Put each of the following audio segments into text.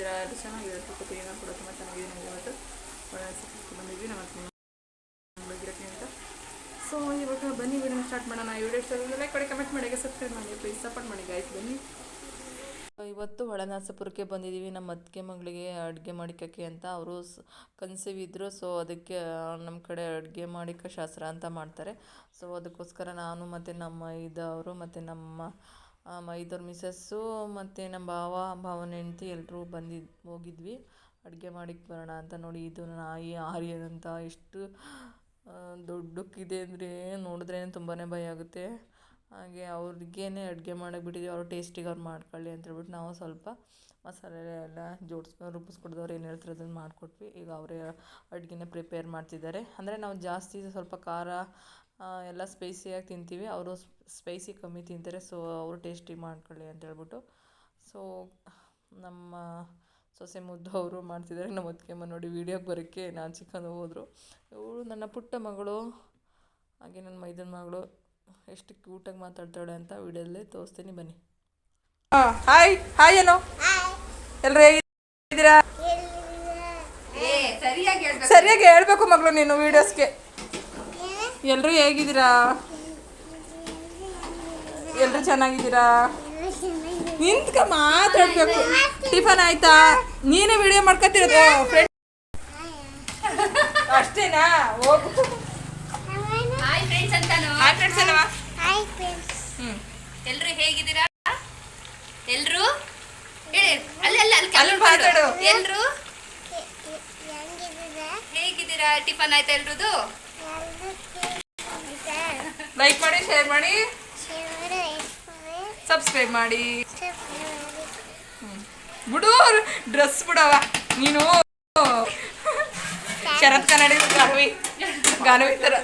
Channel ಅದು ಚೆನ್ನಾಗಿದ್ದಾರೆ ತಿರುಪತಿ ನಾನು ಕೂಡ ತುಂಬ ಚೆನ್ನಾಗಿದ್ದೀನಿ ಇವತ್ತು. ಒಳ್ಳೆ ಸಿಕ್ಕಿಸ್ಕೊಂಡು ಬಂದಿದ್ವಿ. ನಮ್ಮ ಅಂತ. ಸೊ ಇವಾಗ ಬನ್ನಿ ವಿಡಿಯೋನ ಸ್ಟಾರ್ಟ್ ಮಾಡೋಣ. ಈ ವಿಡಿಯೋ ಇಷ್ಟ ಲೈಕ್ ಮಾಡಿ ಕಮೆಂಟ್ ಮಾಡಿ. ಸಬ್ಸ್ಕ್ರೈಬ್ ಮಾಡಿ. ಪ್ಲೀಸ್ ಸಪೋರ್ಟ್ ಮಾಡಿ ಗಾಯ್ಸ್ ಬನ್ನಿ. ಇವತ್ತು ಒಳನಾಸಪುರಕ್ಕೆ ಬಂದಿದ್ದೀವಿ. ನಮ್ಮ ಅತ್ತಿಗೆ ಮಗಳಿಗೆ ಅಡುಗೆ ಮಾಡಿಕಕ್ಕೆ ಅಂತ. ಅವರು ಕನ್ಸೀವ್ ಇದ್ದರು ಸೊ ಅದಕ್ಕೆ ನಮ್ಮ ಕಡೆ ಅಡುಗೆ ಮಾಡಿಕ ಶಾಸ್ತ್ರ ಅಂತ ಮಾಡ್ತಾರೆ. ಸೊ ಅದಕ್ಕೋಸ್ಕರ ನಾನು ಮತ್ತು ನಮ್ಮ ಇದವರು ಮತ್ತು ನಮ್ಮ ಆ, ಮೈದವ್ರ ಮಿಸಸ್ಸು ಮತ್ತು ನಮ್ಮ ಭಾವ ಭಾವನ ಹೆಂಡ್ತಿ ಎಲ್ಲರೂ ಬಂದಿದ್ದು ಹೋಗಿದ್ವಿ. ಅಡುಗೆ ಮಾಡಿಕ್ಕೆ ಬರೋಣ ಅಂತ ನೋಡಿ ಇದು ನಾಯಿ ಆರ್ಯನ್ ಎಷ್ಟು ದೊಡ್ಡಕ್ಕಿದೆ ಅಂದರೆ ನೋಡಿದ್ರೇ ತುಂಬಾ ಭಯ ಆಗುತ್ತೆ. ಹಾಗೆ ಅವ್ರಿಗೇನೆ ಅಡುಗೆ ಮಾಡಕ್ಕೆ ಬಿಟ್ಟಿದ್ದೀವಿ ಅವ್ರು ಟೇಸ್ಟಿಗೆ ಅವ್ರು ಮಾಡ್ಕೊಳ್ಳಿ ಅಂತ ಹೇಳ್ಬಿಟ್ಟು ನಾವು ಸ್ವಲ್ಪ ಮಸಾಲೆ ಎಲ್ಲ ಜೋಡಿಸ್ಕೊಂಡು ರುಬ್ಬಿಸ್ಕೊಡ್ದವ್ರು ಏನು ಹೇಳ್ತಾರೆ ಅದನ್ನು ಮಾಡಿಕೊಟ್ವಿ. ಈಗ ಅವರೇ ಅಡುಗೆನೇ ಪ್ರಿಪೇರ್ ಮಾಡ್ತಿದ್ದಾರೆ. ಅಂದರೆ ನಾವು ಜಾಸ್ತಿ ಸ್ವಲ್ಪ ಖಾರ ಎಲ್ಲ ಸ್ಪೈಸಿಯಾಗಿ ತಿಂತೀವಿ. ಅವರು ಸ್ಪೈಸಿ ಕಮ್ಮಿ ತಿಂತಾರೆ ಸೊ ಅವರು ಟೇಸ್ಟಿ ಮಾಡ್ಕೊಳ್ಳಿ ಅಂತ ಹೇಳ್ಬಿಟ್ಟು. ಸೊ ನಮ್ಮ ಸೊಸೆ ಮುದ್ದು ಅವರು ಮಾಡ್ತಿದ್ದಾರೆ. ನಮ್ಮ ಅತ್ತಿಗೆಮ್ಮ ನೋಡಿ ವೀಡಿಯೋಗೆ ಬರೋಕ್ಕೆ ನಾನು ಚಿಕ್ಕಂದು ಹೋದರು. ಇವಳು ನನ್ನ ಪುಟ್ಟ ಮಗಳು ಹಾಗೆ ನನ್ನ ಮೈದನ ಮಗಳು ಎಷ್ಟು ಕ್ಯೂಟಾಗಿ ಮಾತಾಡ್ತಾಳೆ ಅಂತ ವೀಡಿಯೋದಲ್ಲೇ ತೋರಿಸ್ತೀನಿ. ಬನ್ನಿ. ಹಾಯ್ ಹಾಯ್ ಏನೋ ಎಲ್ಲರೇ ಇದ್ದೀರಾ ಸರಿಯಾಗಿ ಹೇಳ್ಬೇಕು ಮಗಳು ನೀನು ವಿಡಿಯೋಸ್ಗೆ ಎಲ್ಲರೂ ಹೇಗಿದ್ದೀರಾ? ಎಲ್ಲರೂ ಚೆನ್ನಾಗಿದ್ದೀರಾ? ನಿಂತ್ಕ ಮಾತಾಡ್ಬೇಕು. ಟಿಫನ್ ಆಯ್ತಾ? ನೀನೇ ವಿಡಿಯೋ ಮಾಡ್ಕೊತಿರೋದು? ಫ್ರೆಂಡ್ ಅಷ್ಟೇನಾ? ಹೋಗು. ಹಾಯ್ ಫ್ರೆಂಡ್ಸ್ ಅಂತಾನು? ಹಾಯ್ ಫ್ರೆಂಡ್ಸ್ ಏನವ ಹ್ಞೂ ಎಲ್ರು ಹೇಗಿದ್ದೀರಾ? ಎಲ್ರು? ಹೇಳಿ ಅಲ್ಲಿ ಅಲ್ಲಿ ಅಲ್ಲಿ ಅಲ್ಲಿ ಮಾತಾಡು. ಎಲ್ರು? ಹೇಗಿದ್ದೀರಾ? ಟಿಫನ್ ಆಯ್ತಾ ಎಲ್ರದು? ಲೈಕ್ ಮಾಡಿ ಶೇರ್ ಮಾಡಿ. ಸಬ್ಸ್ಕ್ರೈಬ್ ಮಾಡಿ ಬಿಡು ಡ್ರೆಸ್ ಬಿಡವ. ನೀನು. ಶರತ್ ಕನ್ನಡಿ ಗಾನವಿ. ಗಾನವಿ ತರ?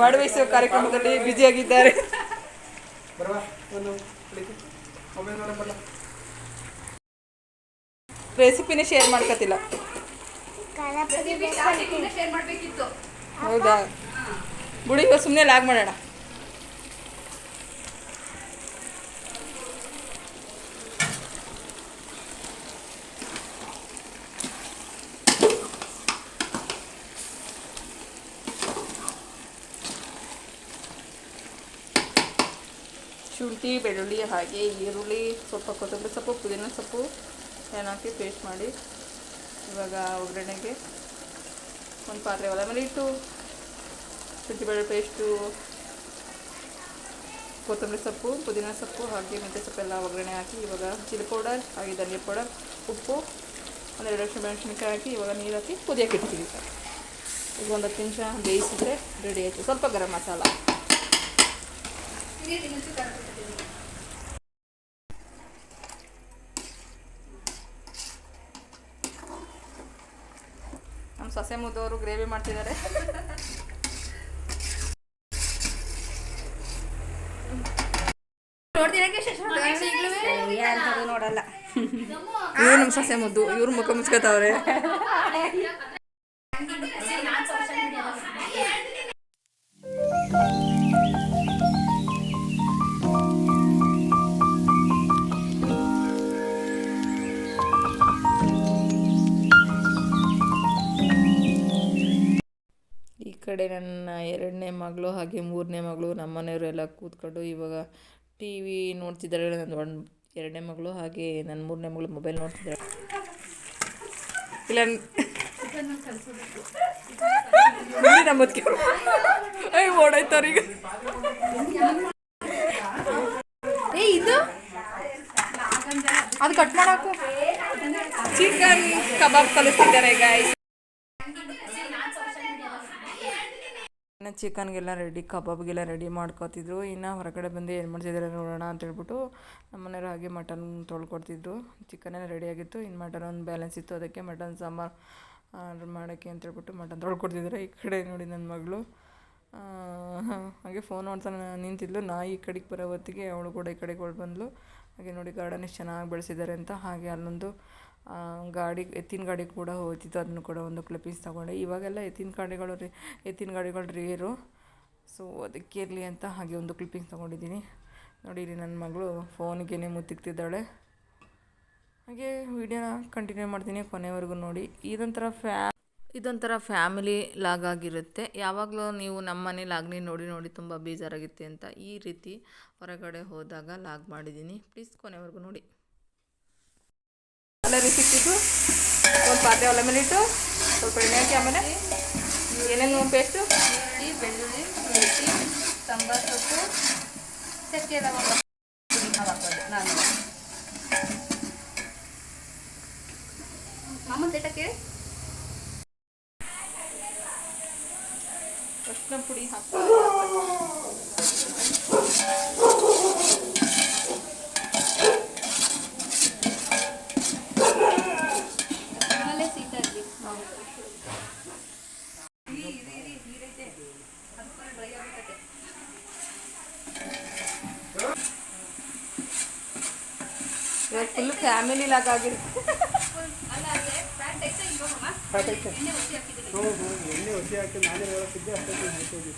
ಬಾಡುವೈಸುವ ಕಾರ್ಯಕ್ರಮದಲ್ಲಿ ಬ್ಯುಸಿಯಾಗಿದ್ದಾರೆ ರೆಸಿಪಿನೇ ಶೇರ್ ಮಾಡ್ಕೋತಿಲ್ಲ. ಹೌದಾ? ಬಿಡಿ ಇವಾಗ ಸುಮ್ಮನೆ ಲಾಗ್ ಮಾಡೋಣ. ಶುಂಠಿ ಬೆಳ್ಳುಳ್ಳಿ ಹಾಗೆ ಈರುಳ್ಳಿ ಸ್ವಲ್ಪ ಕೊತ್ತಂಬರಿ ಸೊಪ್ಪು ಪುದೀನ ಸೊಪ್ಪು ಏನು ಪೇಸ್ಟ್ ಮಾಡಿ. ಇವಾಗ ಒಗ್ಗರಣೆಗೆ ಒಂದು ಪಾತ್ರೆ ಒಲೆ ಮೇಲೆ ಇಟ್ಟು ಶುಂಠಿ ಬೆಳ್ಳುಳ್ಳಿ ಪೇಸ್ಟು ಕೊತ್ತಂಬರಿ ಸೊಪ್ಪು, ಪುದೀನ ಸೊಪ್ಪು ಹಾಗೆ ಮೆಂತ್ಯ ಸೊಪ್ಪು ಎಲ್ಲ ಒಗ್ಗರಣೆ ಹಾಕಿ ಇವಾಗ ಚಿಲ್ಲಿ ಪೌಡರ್ ಹಾಗೆ ಧನಿಯಾ ಪೌಡರ್ ಉಪ್ಪು ಒಂದೆರಡು ಲಕ್ಷ ಮೆಣಸಿನ್ಕಾಯಿ ಹಾಕಿ ಇವಾಗ ನೀರು ಹಾಕಿ ಕುದಿಯೋಕೆ ಇಡ್ತೀವಿ ಈಗ ಒಂದು ಹತ್ತು ನಿಮಿಷ ಬೇಯಿಸಿದ್ರೆ ರೆಡಿ ಆಯಿತು. ಸ್ವಲ್ಪ ಗರಂ ಮಸಾಲ ನಮ್ಮ ಸೊಸೆ ಮುದ್ದವರು ಗ್ರೇವಿ ಮಾಡ್ತಿದ್ದಾರೆ. ನೋಡಲ್ಲ. ಇವ್ರು ನಮ್ಮ ಸೊಸೆ ಮುದ್ದು ಇವ್ರ ಮುಖ ಮುಚ್ಕೋತಾವ್ರೆ. ನನ್ನ ಎರಡನೇ ಮಗಳು ಹಾಗೆ ಮೂರನೇ ಮಗಳು ನಮ್ಮ ಮನೆಯವರೆಲ್ಲ ಕೂತ್ಕೊಂಡು ಇವಾಗ ಟಿ ವಿ ನೋಡ್ತಿದ್ದಾರೆ. ನನ್ನ ಒಂದು ಎರಡನೇ ಮಗಳು ಹಾಗೆ ನನ್ನ ಮೂರನೇ ಮಗಳು ಮೊಬೈಲ್ ನೋಡ್ತಿದ್ದಾರೆ. ಇಲ್ಲ ಇದು? ಅದು ಕಟ್ ಮಾಡಾಕು. ಚಿಕನ್ ಕಬಾಬ್ ಕಲಿಸ್ತಿದ್ದಾರೆ ಗಾಯ್ಸ್ ಇನ್ನು ಚಿಕನ್ಗೆಲ್ಲ ರೆಡಿ ಕಬಾಬ್ಗೆಲ್ಲ ರೆಡಿ ಮಾಡ್ಕೊತಿದ್ರು. ಇನ್ನು ಹೊರಗಡೆ ಬಂದು ಏನು ಮಾಡ್ತಿದ್ದಾರೆ ನೋಡೋಣ ಅಂತ ಹೇಳ್ಬಿಟ್ಟು ನಮ್ಮ ಮನೆಯವ್ರು ಹಾಗೆ ಮಟನ್ ತೊಳ್ಕೊಡ್ತಿದ್ರು. ಚಿಕನ್ ರೆಡಿಯಾಗಿತ್ತು ಇನ್ನು ಮಟನ್ ಒಂದು ಬ್ಯಾಲೆನ್ಸ್ ಇತ್ತು. ಅದಕ್ಕೆ ಮಟನ್ ಸಾಂಬಾರು ಆರ್ಡ್ರ್ ಮಾಡೋಕ್ಕೆ ಅಂತ ಹೇಳ್ಬಿಟ್ಟು ಮಟನ್ ತೊಳ್ಕೊಡ್ತಿದ್ರು. ಈ ಕಡೆ ನೋಡಿ ನನ್ನ ಮಗಳು. ಹಾಗೆ ಫೋನ್ ನೋಡ್ತಾ ನಿಂತಿದ್ಲು. ನಾ ಈ ಕಡೆಗೆ ಬರೋ ಹೊತ್ತಿಗೆ ಅವಳು ಕೂಡ ಈ ಕಡೆಗೆ ಹೊರಟು ಬಂದಳು ಹಾಗೆ ನೋಡಿ ಗಾರ್ಡನ್ ಎಷ್ಟು ಚೆನ್ನಾಗಿ ಬೆಳೆಸಿದ್ದಾರೆ ಅಂತ. ಹಾಗೆ ಅಲ್ಲೊಂದು ಗಾಡಿ, ಎತ್ತಿನ ಗಾಡಿ ಕೂಡ ಹೋಗ್ತಿತ್ತು. ಅದನ್ನು ಕೂಡ ಒಂದು ಕ್ಲಿಪ್ಪಿಂಗ್ಸ್ ತೊಗೊಂಡೆ. ಇವಾಗೆಲ್ಲ ಎತ್ತಿನ ಗಾಡಿಗಳು ರೀ, ಎತ್ತಿನ ಗಾಡಿಗಳು ರೇರು ಸೊ ಅದಕ್ಕೆ ಇರಲಿ ಅಂತ ಹಾಗೆ ಒಂದು ಕ್ಲಿಪ್ಪಿಂಗ್ಸ್ ತೊಗೊಂಡಿದ್ದೀನಿ. ನೋಡಿ ನನ್ನ ಮಗಳು ಫೋನಿಗೇನೆ ಮುತ್ತಿಕ್ತಿದ್ದಾಳೆ ಹಾಗೆ ವಿಡಿಯೋನ ಕಂಟಿನ್ಯೂ ಮಾಡ್ತೀನಿ ಕೊನೆವರೆಗೂ ನೋಡಿ. ಇದೊಂಥರ ಫ್ಯಾ ಇದೊಂಥರ ಫ್ಯಾಮಿಲಿ ಲಾಗ್ ಆಗಿರುತ್ತೆ. ಯಾವಾಗಲೂ ನೀವು ನಮ್ಮ ಮನೆ ಲಾಗ್ನಿ ನೋಡಿ ನೋಡಿ ತುಂಬ ಬೇಜಾರಾಗುತ್ತೆ ಅಂತ ಈ ರೀತಿ ಹೊರಗಡೆ ಹೋದಾಗ ಲಾಗ್ ಮಾಡಿದ್ದೀನಿ. ಪ್ಲೀಸ್ ಕೊನೆವರೆಗೂ ನೋಡಿ. ಒಲೆ ಸಿಕ್ಕಿದ್ದು. ಒಂದು ಪಾತ್ರೆ ಒಲೆ ಮೇಲೆ ಇಟ್ಟು ಸ್ವಲ್ಪ ಎಣ್ಣೆ ಹಾಕಿ ಆಮೇಲೆ ಏನೇನು ಪೇಸ್ಟು ಬೆಳ್ಳುಳ್ಳಿ ಶುಂಠಿ ಸಾಂಬಾರ್ ಸೊಪ್ಪು ಚಕ್ಕೆ ಲವಂಗ ಇವಾಗ ಫುಲ್ ಫ್ಯಾಮಿಲಿ ಲಾಗ್ ಆಗಿದೆ ಅಲ್ಲ ಅದೇ ಫ್ಯಾಟ್ ಐತೆ ಇವಾಗಮ್ಮ ಎಣ್ಣೆ ಒತ್ತಿ ಹಾಕಿದ್ದೀನಿ ಹೌದು ಎಣ್ಣೆ ಒಸಿ ಹಾಕಿ ನಾನೇ ಹೇಳೋಕ್ಕಿದ್ದೆ ಅಷ್ಟೊತ್ತಿಗೆ ಹಾಕೋದು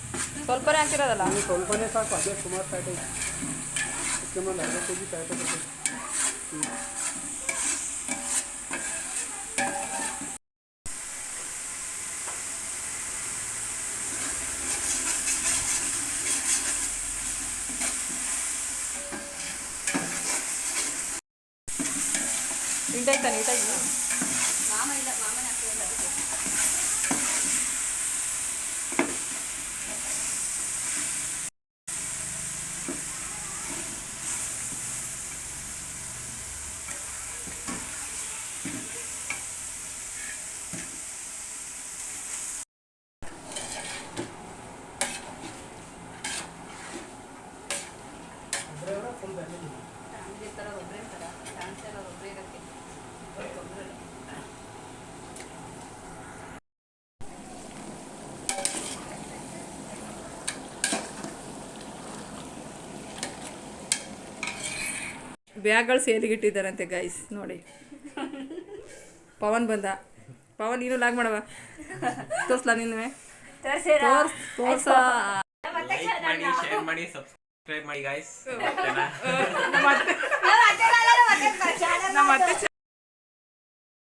ಸ್ವಲ್ಪನೇ ಹಾಕಿರೋದಲ್ಲ? ನೀವು ಸ್ವಲ್ಪನೇ ಸಾಕು ಅದೇ ಸುಮಾರು ಫ್ಯಾಟ್ ಐತೆ ಅದಕ್ಕೆ ಮೇಲೆ ಅರ್ಧ ಕೆ ಜಿ ಫ್ಯಾಟ್ 일단이거 해. ಬ್ಯಾಗ್ಗಳು ಸೇಲಿಗೆ ಇಟ್ಟಿದ್ದಾರಂತೆ ಗೈಸ್ ನೋಡಿ. ಪವನ್ ಬಂದ. ಪವನ್ ನೀನು ಲಾಗ್ ಮಾಡವ ತೋರ್ಸ್ಲ ನೀನು ತೋರ್ಸ್ ತೋರ್ಸ. ಲೈಕ್ ಮಾಡಿ ಶೇರ್ ಮಾಡಿ ಸಬ್ಸ್ಕ್ರೈಬ್ ಮಾಡಿ ಗಾಯ್ಸ್ ನಮ್ಮ ಅತ್ತೆ ನಮ್ಮ ಅತ್ತೆ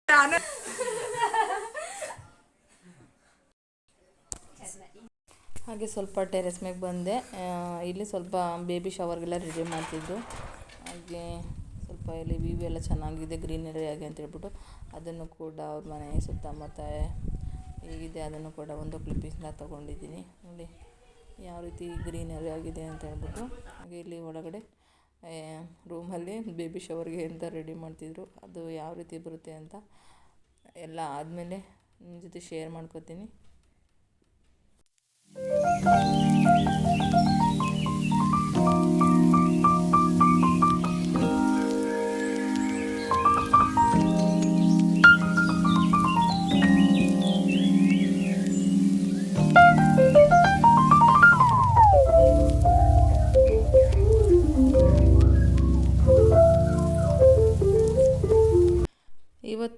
ಚಾನಲ್ ಹಾಗೆ ಸ್ವಲ್ಪ ಟೆರೆಸ್ ಮೇಲೆ ಬಂದೆ. ಇಲ್ಲಿ ಸ್ವಲ್ಪ ಬೇಬಿ ಶವರ್ಗೆಲ್ಲ ರೆಡಿ ಮಾಡ್ತಿದ್ದು ಹಾಗೆ ಸ್ವಲ್ಪ ಇಲ್ಲಿ ವ್ಯೂ ಎಲ್ಲ ಚೆನ್ನಾಗಿದೆ, ಗ್ರೀನರಿ ಆಗಿ ಅಂತ ಹೇಳ್ಬಿಟ್ಟು ಅದನ್ನು ಕೂಡ ಅವ್ರ ಮನೆ ಸುತ್ತಮುತ್ತ ಹೇಗಿದೆ. ಅದನ್ನು ಕೂಡ ಒಂದು ಕ್ಲಿಪ್ಪಿಂಗ್ನ ತೊಗೊಂಡಿದ್ದೀನಿ. ನೋಡಿ ಯಾವ ರೀತಿ ಗ್ರೀನರಿ ಆಗಿದೆ ಅಂತ ಹೇಳ್ಬಿಟ್ಟು ಹಾಗೆ ಇಲ್ಲಿ ಒಳಗಡೆ ರೂಮಲ್ಲಿ ಬೇಬಿ ಶವರ್ಗೆ ಅಂತ ರೆಡಿ ಮಾಡ್ತಿದ್ರು. ಅದು ಯಾವ ರೀತಿ ಬರುತ್ತೆ ಅಂತ ಎಲ್ಲ ಆದಮೇಲೆ ನಿಮ್ಮ ಜೊತೆ ಶೇರ್ ಮಾಡ್ಕೋತೀನಿ.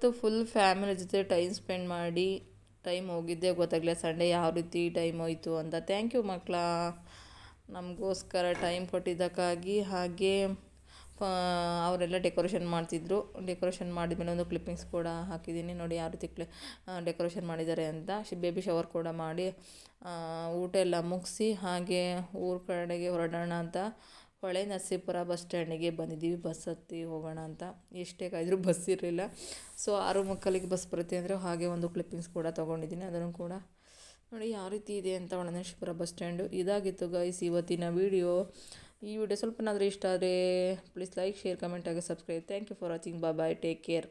ಇವತ್ತು ಫುಲ್ ಫ್ಯಾಮಿಲಿ ಜೊತೆ ಟೈಮ್ ಸ್ಪೆಂಡ್ ಮಾಡಿ ಟೈಮ್ ಹೋಗಿದ್ದೆ. ಗೊತ್ತಾಗಲಿಲ್ಲ ಸಂಡೇ ಯಾವ ರೀತಿ ಟೈಮ್ ಹೋಯಿತು ಅಂತ. ಥ್ಯಾಂಕ್ ಯು ಮಕ್ಕಳ. ನಮಗೋಸ್ಕರ ಟೈಮ್ ಕೊಟ್ಟಿದ್ದಕ್ಕಾಗಿ ಹಾಗೆ ಅವರೆಲ್ಲ ಡೆಕೋರೇಷನ್ ಮಾಡ್ತಿದ್ರು. ಡೆಕೋರೇಷನ್ ಮಾಡಿದ್ಮೇಲೆ ಒಂದು ಕ್ಲಿಪ್ಪಿಂಗ್ಸ್ ಕೂಡ ಹಾಕಿದ್ದೀನಿ. ನೋಡಿ ಯಾವ ರೀತಿ ಕ್ಲಿ ಡೆಕೋರೇಷನ್ ಮಾಡಿದ್ದಾರೆ ಅಂತ. ಬೇಬಿ ಶವರ್ ಕೂಡ ಮಾಡಿ ಊಟ ಎಲ್ಲ ಮುಗಿಸಿ ಹಾಗೆ ಊರ ಕಡೆಗೆ ಹೊರಡೋಣ ಅಂತ ಹೊಳೆ ನರಸೀಪುರ ಬಸ್ ಸ್ಟ್ಯಾಂಡಿಗೆ ಬಂದಿದ್ದೀವಿ. ಬಸ್ ಹತ್ತಿ ಹೋಗೋಣ ಅಂತ. ಎಷ್ಟೇ ಕಾಯ್ದರೂ ಬಸ್ ಇರಲಿಲ್ಲ. ಸೊ ಆರು ಮಕ್ಕಳಿಗೆ ಬಸ್ ಬರುತ್ತೆ ಅಂದರೆ ಹಾಗೆ ಒಂದು ಕ್ಲಿಪ್ಪಿಂಗ್ಸ್ ಕೂಡ ತೊಗೊಂಡಿದ್ದೀನಿ. ಅದನ್ನು ಕೂಡ ನೋಡಿ ಯಾವ ರೀತಿ ಇದೆ ಅಂತ ಒಳನರಸೀಪುರ ಬಸ್ ಸ್ಟ್ಯಾಂಡು. ಇದಾಗಿತ್ತು ಗೈಸ್ ಇವತ್ತಿನ ವೀಡಿಯೋ ಈ ವಿಡಿಯೋ ಸ್ವಲ್ಪನಾದರೂ ಇಷ್ಟ ಆದರೆ ಪ್ಲೀಸ್ ಲೈಕ್ ಶೇರ್ ಕಮೆಂಟ್ ಆಗಿ subscribe thank you for watching ಬಾ ಬಾಯ್ ಟೇಕ್ ಕೇರ್